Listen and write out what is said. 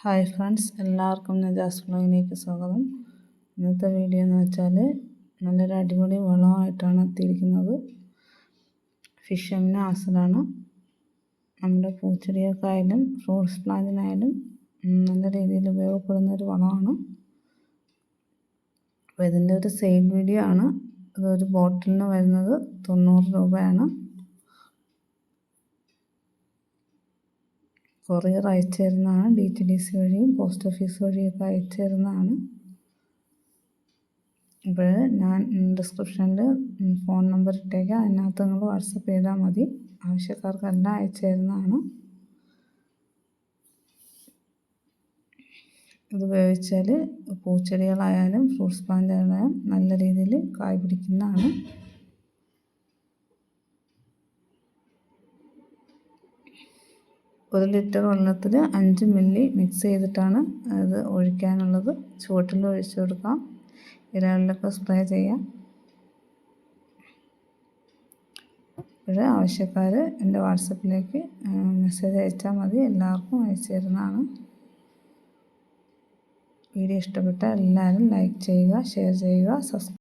Hi friends എല്ലാവർക്കും നജാസ് വ്ളോഗിലേക്ക് സ്വാഗതം. ഇന്നത്തെ വീഡിയോ എന്ന് വെച്ചാൽ നല്ലൊരു അടിപൊളി വളമായിട്ടാണ് എത്തിയിരിക്കുന്നത്. ഫിഷ് അമിന ആസിഡാണ് നമ്മുടെ പൂച്ചെടികൾക്കായാലും ഫ്രൂട്ട്സ് പ്ലാന്റിനായാലും നല്ല രീതിയിൽ ഉപയോഗപ്പെടുന്ന ഒരു വളമാണ്. അപ്പോൾ ഇതിന്റെ ഒരു സെയിൽ വീഡിയോ ആണ്. ഇതൊരു ബോട്ടിലിന് വരുന്നത് തൊണ്ണൂറ് രൂപയാണ്. കൊറിയർ അയച്ചു തരുന്നതാണ് ഡി ടി ഡി സി വഴിയും പോസ്റ്റ് ഓഫീസ് വഴിയൊക്കെ അയച്ചു തരുന്നതാണ് അപ്പോൾ ഞാൻ ഡിസ്ക്രിപ്ഷനിൽ ഫോൺ നമ്പർ ഇട്ടേക്കാം. അതിനകത്ത് നിങ്ങൾ വാട്സപ്പ് ചെയ്താൽ മതി. ആവശ്യക്കാർക്കെല്ലാം അയച്ചു തരുന്നതാണ് ഇത് ഉപയോഗിച്ചാൽ പൂച്ചെടികളായാലും ഫ്രൂട്ട്സ് പ്ലാന്റുകളായാലും നല്ല രീതിയിൽ കായ് പിടിക്കുന്നതാണ്. ഒരു ലിറ്റർ വെള്ളത്തിൽ അഞ്ച് മില്ലി മിക്സ് ചെയ്തിട്ടാണ് അത് ഒഴിക്കാനുള്ളത്. ചുവട്ടിൽ ഒഴിച്ചു കൊടുക്കാം. ഇലകളിലൊക്കെ സ്പ്രേ ചെയ്യാം. അപ്പോൾ ആവശ്യക്കാർ എന്റെ വാട്സപ്പിലേക്ക് മെസ്സേജ് അയച്ചാൽ മതി. എല്ലാവർക്കും അയച്ചു തരുന്നതാണ്. വീഡിയോ ഇഷ്ടപ്പെട്ടാൽ എല്ലാവരും ലൈക്ക് ചെയ്യുക ഷെയർ ചെയ്യുക സബ്സ്ക്രൈബ്